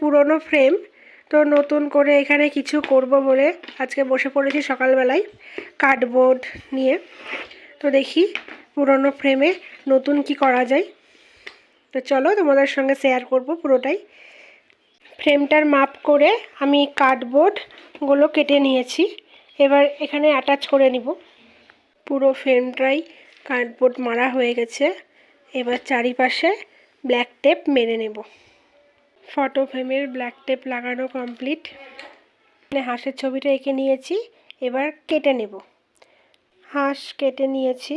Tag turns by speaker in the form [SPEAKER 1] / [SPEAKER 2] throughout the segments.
[SPEAKER 1] পুরনো ফ্রেম। তো নতুন করে এখানে কিছু করব বলে আজকে বসে পড়েছি সকালবেলায় কার্ডবোর্ড নিয়ে। তো দেখি পুরনো ফ্রেমে নতুন কি করা যায়। তো চলো তোমাদের সঙ্গে শেয়ার করব পুরোটাই। ফ্রেমটার মাপ করে আমি কার্ডবোর্ডগুলো কেটে নিয়েছি। এবার এখানে অ্যাটাচ করে নিব। পুরো ফ্রেমটাই কার্ডবোর্ড মারা হয়ে গেছে। এবার চারিপাশে ব্ল্যাক টেপ মেরে নেব। ফটো ফ্রেমের ব্ল্যাক টেপ লাগানো কমপ্লিট মানে হাঁসের ছবিটা এঁকে নিয়েছি, এবার কেটে নেব। হাঁস কেটে নিয়েছি,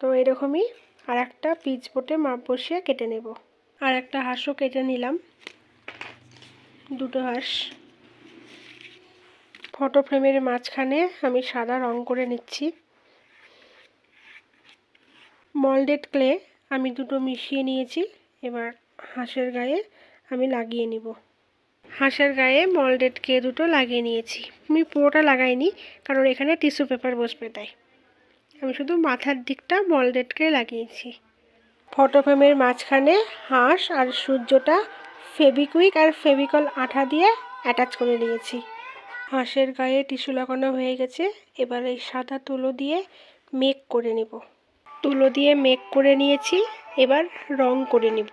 [SPEAKER 1] তো এরকমই আর একটা পিচ বোটে মাপ বসিয়ে কেটে নেব। আর একটা হাঁসও কেটে নিলাম। দুটো হাঁস। ফটো ফ্রেমের মাঝখানে আমি সাদা রং করে নিচ্ছি। মল্ডেড ক্লে আমি দুটো মিশিয়ে নিয়েছি, এবার হাঁসের গায়ে আমি লাগিয়ে নিব। হাঁসের গায়ে মল্ডেড কে দুটো লাগিয়ে নিয়েছি। আমি পুরোটা লাগাইনি, কারণ এখানে টিস্যু পেপার বসবে তাই। আমি শুধু মাথার দিকটা মল্ডেড কে লাগিয়েছি। ফটো ফ্রেমের মাঝখানে হাঁস আর সূর্যটা ফেবিকুইক আর ফেবিকল আঠা দিয়ে অ্যাটাচ করে নিয়েছি। হাঁসের গায়ে টিস্যু লাগানো হয়ে গেছে, এবার এই সাদা তুলো দিয়ে মেক করে নেব। তুলো দিয়ে মেক করে নিয়েছি, এবার রং করে নেব।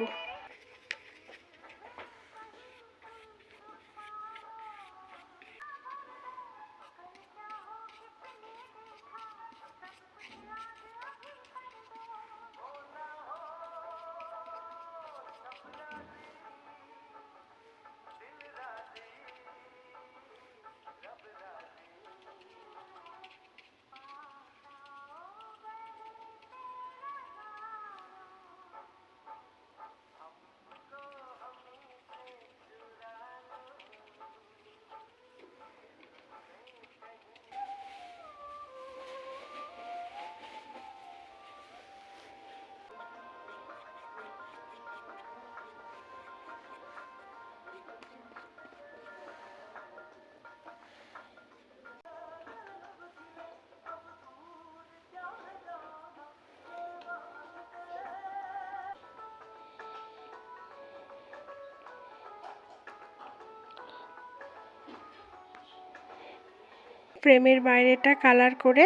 [SPEAKER 1] ফ্রেমের বাইরেটা কালার করে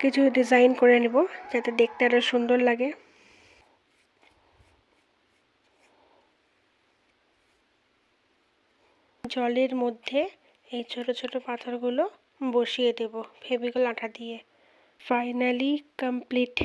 [SPEAKER 1] কিছু ডিজাইন করে নেব, যাতে দেখতে আরও সুন্দর লাগে। জলের মধ্যে এই ছোট ছোট পাথরগুলো বসিয়ে দেব, ফেভিকল আঠা দিয়ে। Finally complete